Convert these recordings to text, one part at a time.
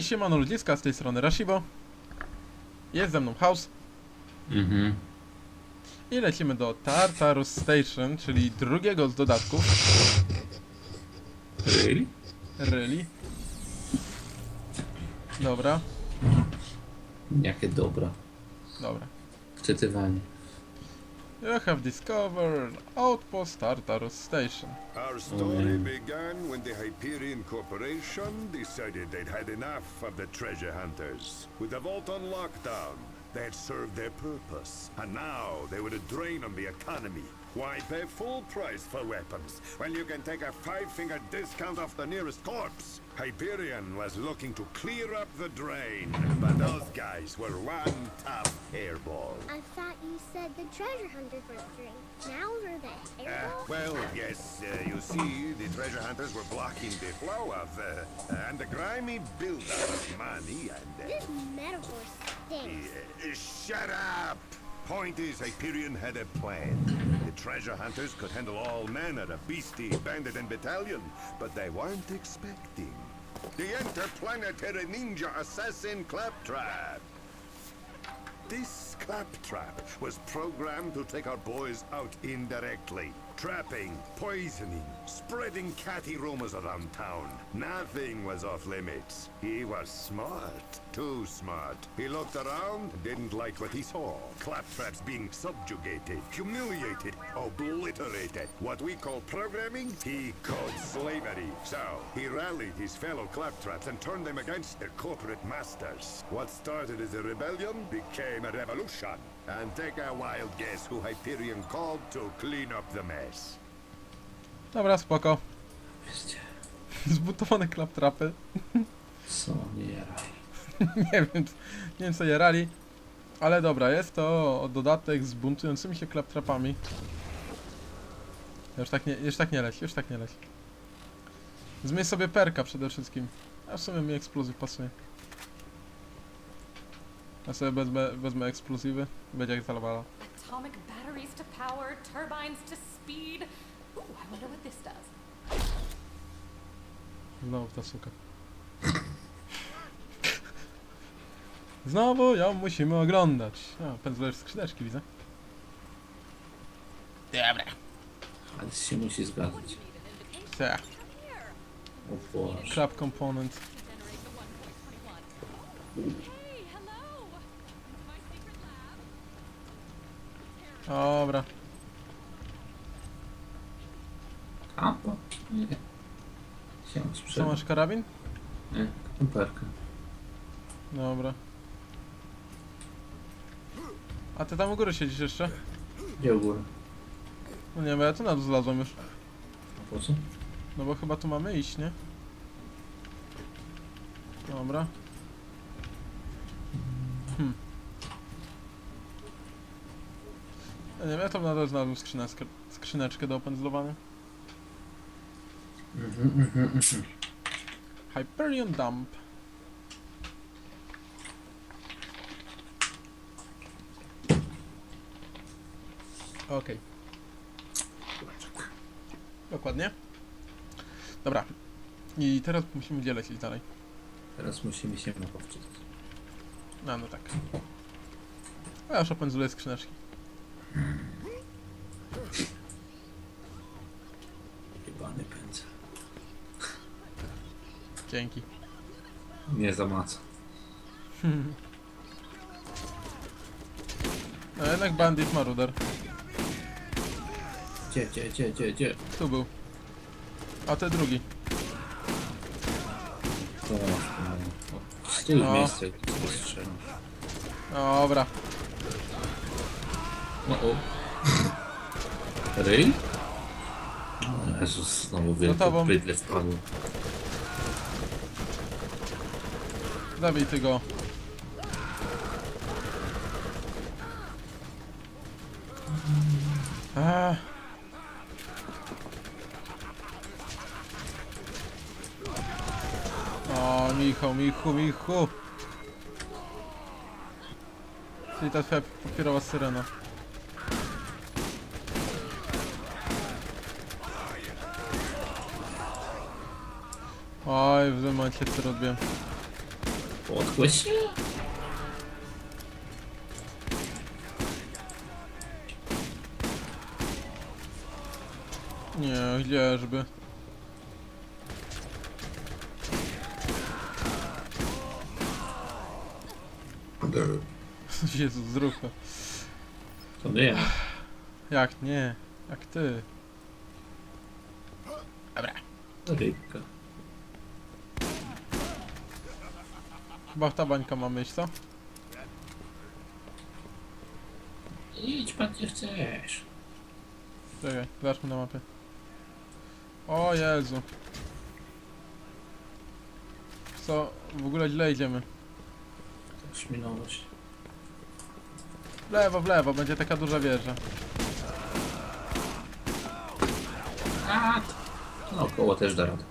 Hej, siemano ludziska, z tej strony Rashibo. Jest ze mną House Mhm. i lecimy do Tartarus Station, czyli drugiego z dodatków. Really? Really? Dobra, Jakie dobra. dobra. Wczytywanie. You have discovered Outpost Tartarus Station. Our story yeah. began when the Hyperion Corporation decided they'd had enough of the treasure hunters. With the vault on lockdown, they had served their purpose, and now they were a drain on the economy. Why pay full price for weapons when you can take a five-finger discount off the nearest corpse? Hyperion was looking to clear up the drain, but those guys were one tough hairball. I thought you said the treasure hunters were drink. Now they're the Uh, airball? well, yes, uh, you see, the treasure hunters were blocking the flow of, uh, and the grimy buildup of money and, uh, This metaphor stinks. uh, shut up! The point is, Hyperion had a plan. The treasure hunters could handle all manner of beastie, bandit, and battalion, but they weren't expecting the interplanetary ninja assassin Claptrap. This claptrap was programmed to take our boys out indirectly. Trapping, poisoning, spreading catty rumors around town. Nothing was off limits. He was smart. Too smart. He looked around, didn't like what he saw. Claptraps being subjugated, humiliated, obliterated. What we call programming, he called slavery. So, he rallied his fellow claptraps and turned them against their corporate masters. What started as a rebellion became a revolution. And take a wild guess who Hyperion called to clean up the mess. Dobra, spoko. Wiecie, Zbutowane klaptrapy. co nie jaraj. nie wiem, nie wiem co je rali. Ale dobra, jest to dodatek z buntującymi się klaptrapami. Już tak nie, już tak nie leć, już tak nie leć. Zmień sobie perka przede wszystkim. A w sumie mi eksplozyw pasuje. Ja sobie wezmę, wezmę eksplozywy. Będzie jak zalewala. Atomic batteries to power, turbines to speed. Ooh, I wonder what this does. Znowu ta suka. Znowu ją musimy oglądać. A, pędzlujesz skrzydeczki widzę. Dobra. Ale się musi zgadzać. Tak. O Boże. Crab component. Dobra. Kampa? Nie. Się Co masz karabin? Nie, kamperkę. Dobra. A ty tam u góry siedzisz jeszcze? Gdzie u góry? No nie, bo ja tu na dół zlazłem już. A po co? No bo chyba tu mamy iść, nie? Dobra. Hmm. Ja nie wiem, ja tam nadal znalazłem skrzyneczkę, skrzyneczkę do opędzlowania. Mhm, mhm, mhm. Hyperion Dump. Okej. Dokładnie. Dobra. I teraz musimy gdzie lecieć dalej. Teraz musimy się mapę wczytać. No, no tak. A ja już opędzluję skrzyneczki. Jebany pędzel. Dzięki. Nie zamaca. No jednak Bandit Maruder. Gdzie, gdzie, gdzie, gdzie, gdzie? Tu był. A te drugi. Co masz tu? O, Stój w No. miejscu, jak tu sobie strzelam. Dobra. No o. Ryj? O Jezus, znowu wielkie tobą. bydle. Zabij ty go. Eee. O, Michał, Michu, Michu. Czyli ta twoja papierowa syrena. Oj, w tym momencie co robię. Podchwyć się? Nie, gdzieżby. Jezus, zrób to. Nie. Jak nie? Jak ty? Rybka. Chyba ta bańka mamy iść, co? Idź pan gdzie chcesz. Czekaj, zobaczmy na mapie. O Jezu. Co? W ogóle źle idziemy. Śminowość. W lewo, w lewo, będzie taka duża wieża. A, no koło też da radę.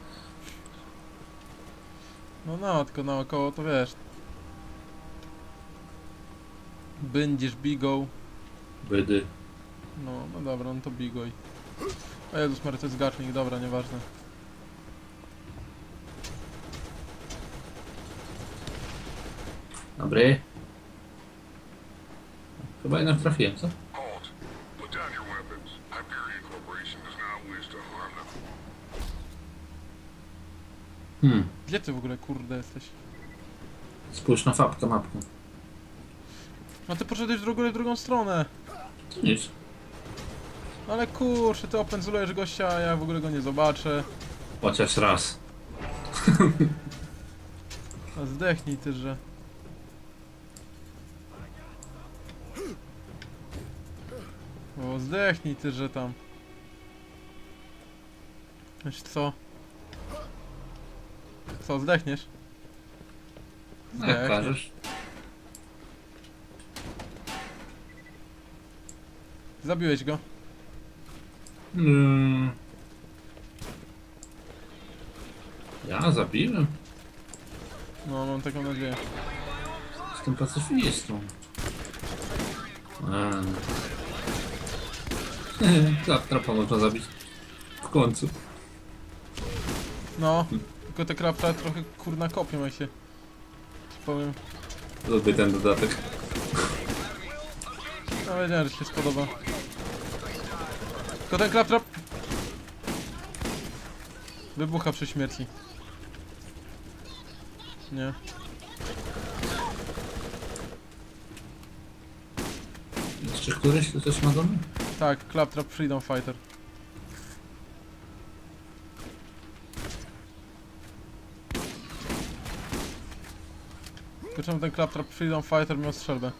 No no, tylko naokoło to wiesz. Będziesz bigą. Bydy. No, no dobra, no to bigoj. O Jezus Mary, to jest gacznik, dobra, nieważne. Dobry. Chyba jednak trafiłem, co? Hmm. Gdzie ty w ogóle, kurde, jesteś? Spójrz na fapkę, mapkę. No ty poszedłeś w drugą, w drugą stronę. To nic. No ale kurczę, ty opędzulujesz gościa, a ja w ogóle go nie zobaczę. Chociaż raz. A zdechnij ty, że... O, zdechnij ty, że tam... Wiesz co? Co, zdechniesz? No, jak każesz. Zabiłeś go. Hmm. Ja zabiłem. No, mam taką nadzieję. Jestem pacyfistą. Klaptrapa można zabić. W końcu. No, tylko te krapta trochę kurna kopią, jak się... ci powiem. Lubię ten dodatek. No wiedziałem, że się spodoba. Tylko ten klaptrap... Wybucha przy śmierci. Nie. Jeszcze któryś tu coś ma do mnie? Tak, Claptrap Freedom Fighter. Tylko czemu ten Claptrap Freedom Fighter miał strzelbę?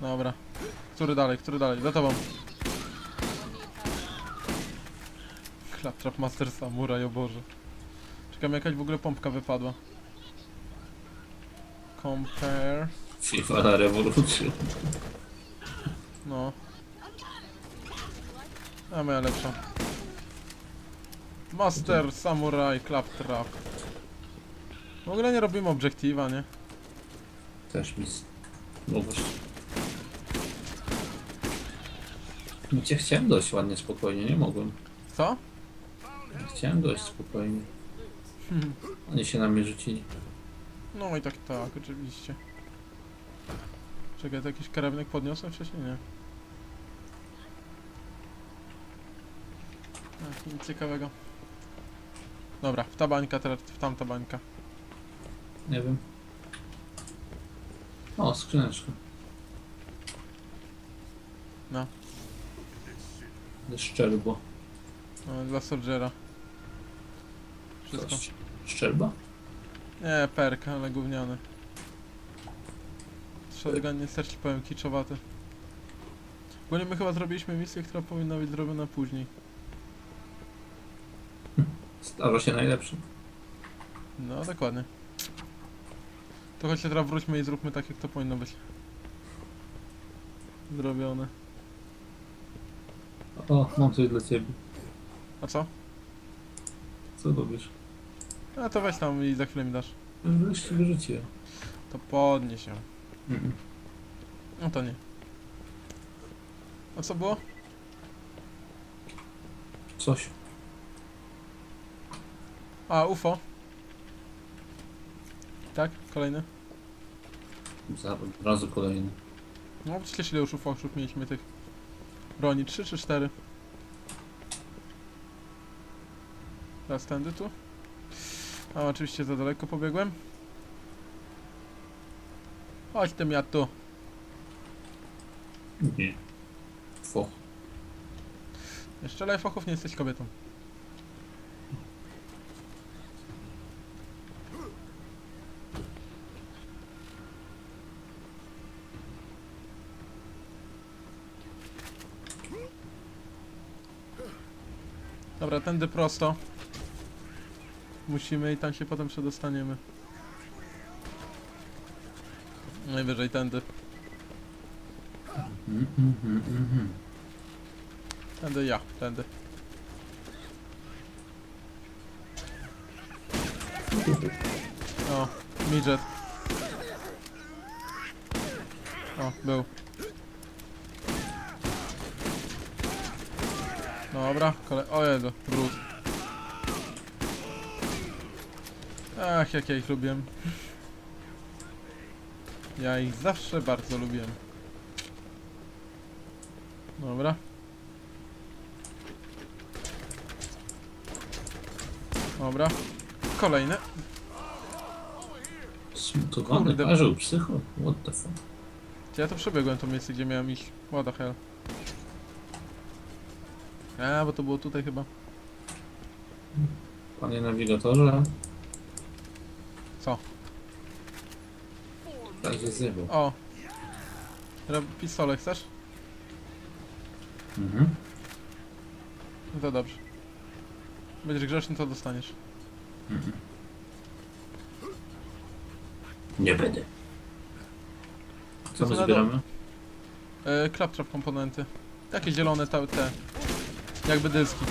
Dobra. Który dalej, który dalej? Za tobą. Claptrap Master Samurai, o Boże. Czekam, jakaś w ogóle pompka wypadła. Compare. FIFA na rewolucję. No. A moja lepsza. Master Samurai Claptrap. W ogóle nie robimy obiektywa, nie? Też mi z... nowość. No cię chciałem dojść ładnie, spokojnie, nie mogłem. Co? Chciałem dojść spokojnie. Hmm. Oni się na mnie rzucili. No i tak, tak, oczywiście. Czekaj, to jakiś karabnek podniosłem wcześniej? Nie. Ach, nic ciekawego. Dobra, w ta bańka, teraz w tamta bańka. Nie wiem. O, skrzyneczka. No. Szczerbo. No, dla Soldiera. Wszystko. Szcz- Szczerba? Nie, perk, ale gówniany. Shotgun niestety powiem kiczowaty. Ogólnie my chyba zrobiliśmy misję, która powinna być zrobiona później. Starza się najlepszy. No, dokładnie. To chodźcie teraz wróćmy i zróbmy tak, jak to powinno być. Zrobione. O, mam coś dla ciebie. A co? Co robisz? A to weź tam i za chwilę mi dasz. Wreszcie wyrzuciłem. To podnieś. Mhm. No to nie. A co było? Coś. A, UFO. Kolejny. Za, od razu kolejny. No przecież ile już ufoszów mieliśmy tych broni? 3 czy 4? Teraz tędy tu. A oczywiście za daleko pobiegłem. Chodź tym ja tu. Nie. Foch. Jeszcze lajfochów nie jesteś kobietą. Dobra, tędy prosto. Musimy i tam się potem przedostaniemy. Najwyżej tędy. Tędy ja, tędy. O, midget. O, był. Dobra, kole... O Jezu, brud. Ach, jak ja ich lubiłem. Ja ich zawsze bardzo lubiłem. Dobra. Dobra. Kolejne. Smutowany Kurde. parzył psycho? What the fuck? Ja to przebiegłem to miejsce, gdzie miałem iść. What the hell. A, bo to było tutaj chyba. Panie nawigatorze? Co? Tak się zjebał. O. Rob pistolet chcesz? Mhm. No to dobrze. Będziesz grzeczny, to dostaniesz. Nie będę. Co my na zbieramy? E, claptrap komponenty. Takie zielone te, te. Jakby dyski.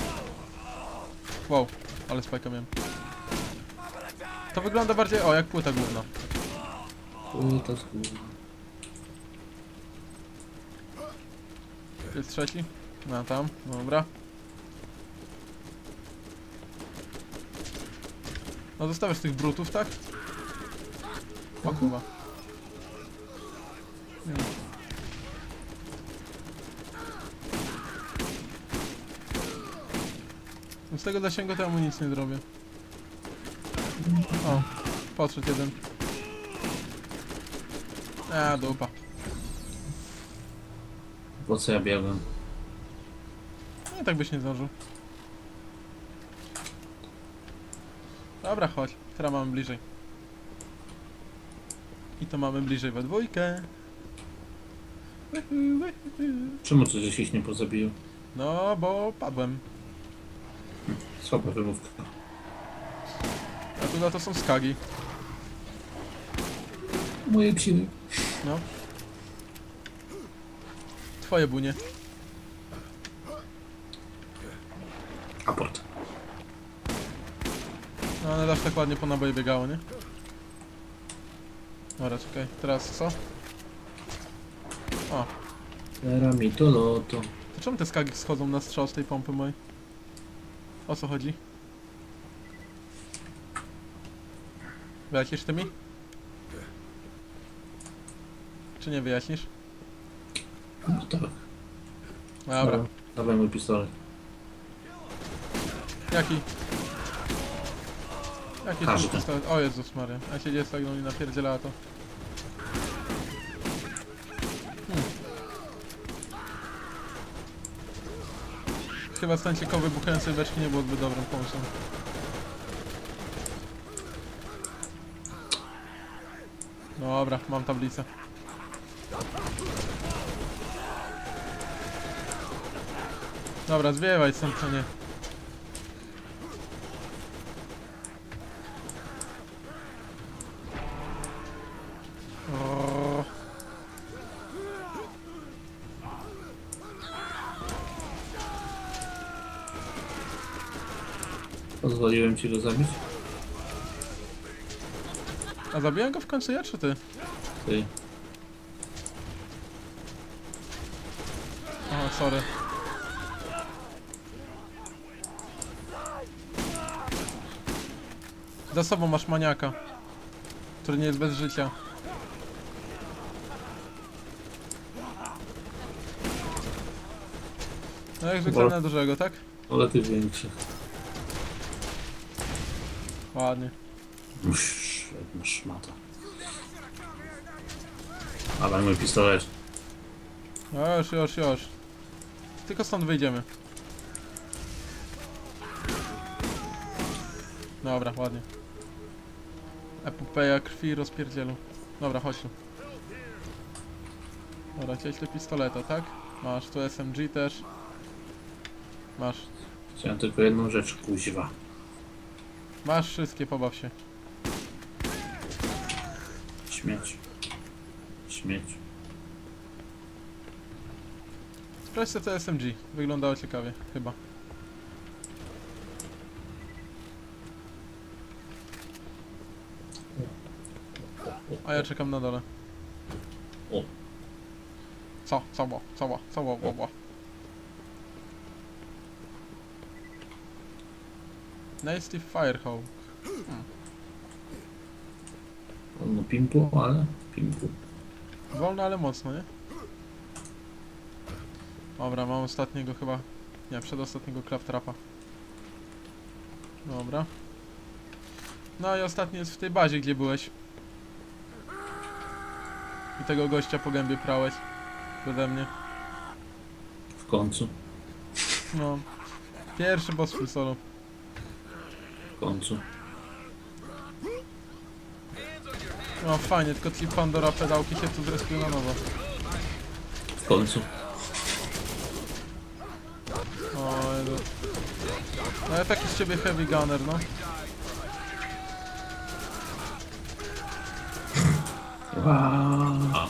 Wow, ale spajka miałem. To wygląda bardziej, o, jak płyta główna. O, to skurwa. Jest trzeci? No tam, dobra. No zostawiasz tych brutów, tak? O kurwa. Z tego zasięgu to nic nie zrobię. O, podszedł jeden. A, dupa. Po co ja biegłem? No i tak byś nie zdążył. Dobra, chodź. Teraz mamy bliżej. I to mamy bliżej we dwójkę. Czemu coś się nie pozabijał? No, bo padłem. Słaba wymówka. A tu na to są skagi. Moje psiny. No. Twoje bunie. Aport. No, ale aż tak ładnie po naboje biegało, nie? Dobra, czekaj. Teraz co? O, Era mi to loto. to czemu te skagi schodzą na strzał z tej pompy mojej? O co chodzi? Wyjaśnisz ty mi? Czy nie wyjaśnisz? No tak. Dobra. Dawaj mój pistolet. Jaki? Jaki Każdy. tu pistolet? O Jezus Maria. A się dziecko mi napierdzielała to. Chyba stan ciekawy wybuchającej beczki nie było zbyt dobrym pomysłem. Dobra, mam tablicę. Dobra, zwiewaj stąd, co nie. O, Pozwoliłem ci go zabić? A zabiłem go w końcu ja, czy ty? Ty. O, sorry. Za sobą masz maniaka. który nie jest bez życia. No jak Bo- na dużego, tak? Ale ty większy. Ładnie. Uff, jedna szmata. A daj mój pistolet. No już, już, już. Tylko stąd wyjdziemy. Dobra, ładnie. Epopeja krwi i rozpierdzielu. Dobra, chodź tu. Dobra, chciałeś te pistoleta, tak? Masz tu SMG też. Masz. Chciałem tylko jedną rzecz, kuźwa. Masz wszystkie, pobaw się. Śmieć. Śmieć. Sprawdź sobie to SMG. Wyglądało ciekawie, chyba. A ja czekam na dole. O. Co? Co było? Co było? Co było? było, było? Nasty Firehawk. No pimpu, ale pimpu. Wolno, ale mocno, nie? Dobra, mam ostatniego chyba... Nie, przedostatniego Claptrapa. Dobra. No i ostatni jest w tej bazie, gdzie byłeś. I tego gościa po gębie prałeś. Ode mnie. W końcu. No. Pierwszy boss full solo. W końcu. No fajnie, tylko ci Pandora pedałki się tu zrespią na nowo. W końcu. O, Jezu. No ja taki z ciebie heavy gunner, no. Aaaa.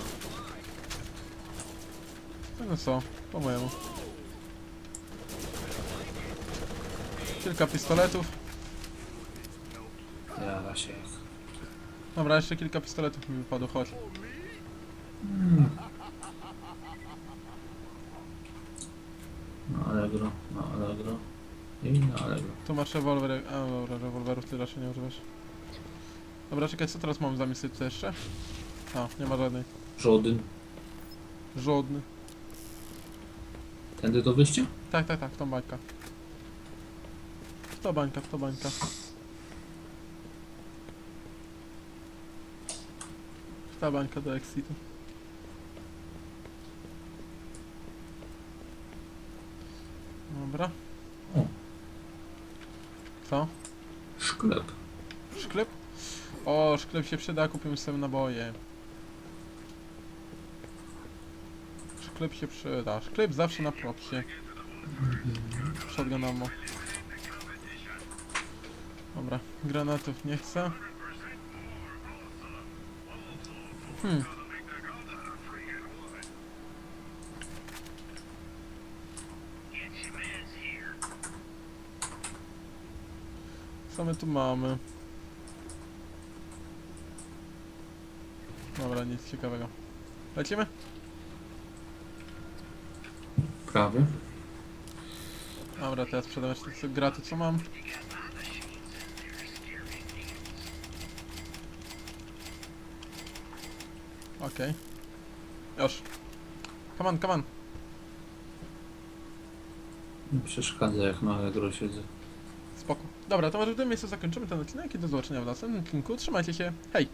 No co, po mojemu. Kilka pistoletów. Dobra, jeszcze kilka pistoletów mi wypadło, chodź. Na Allegro, na Allegro. I na Allegro. Tu masz rewolwer, a dobra, rewolwerów ty raczej nie używasz. Dobra, czekaj, co teraz mam za tu jeszcze? A, nie ma żadnej. Żodyn. Żadny. Tędy do wyjścia? Tak, tak, tak, w tą bańkę. W tą bańkę, w tą bańkę. W tą bańkę do Exitu. Dobra. Co? Szklep. Szklep? O, szklep się przyda, kupimy sobie naboje. Szklep się przyda. Szklep zawsze na propsie. Shotgun ammo. Dobra, granatów nie chcę. Hmm. Co my tu mamy? Dobra, nic ciekawego. Lecimy? Prawy. Dobra, teraz sprzedam jeszcze graty, co mam. Okej. Już. Come on, come on. Nie przeszkadza jak na Allegro siedzę. Spoko. Dobra, to może w tym miejscu zakończymy ten odcinek i do zobaczenia w następnym odcinku. Trzymajcie się. Hej!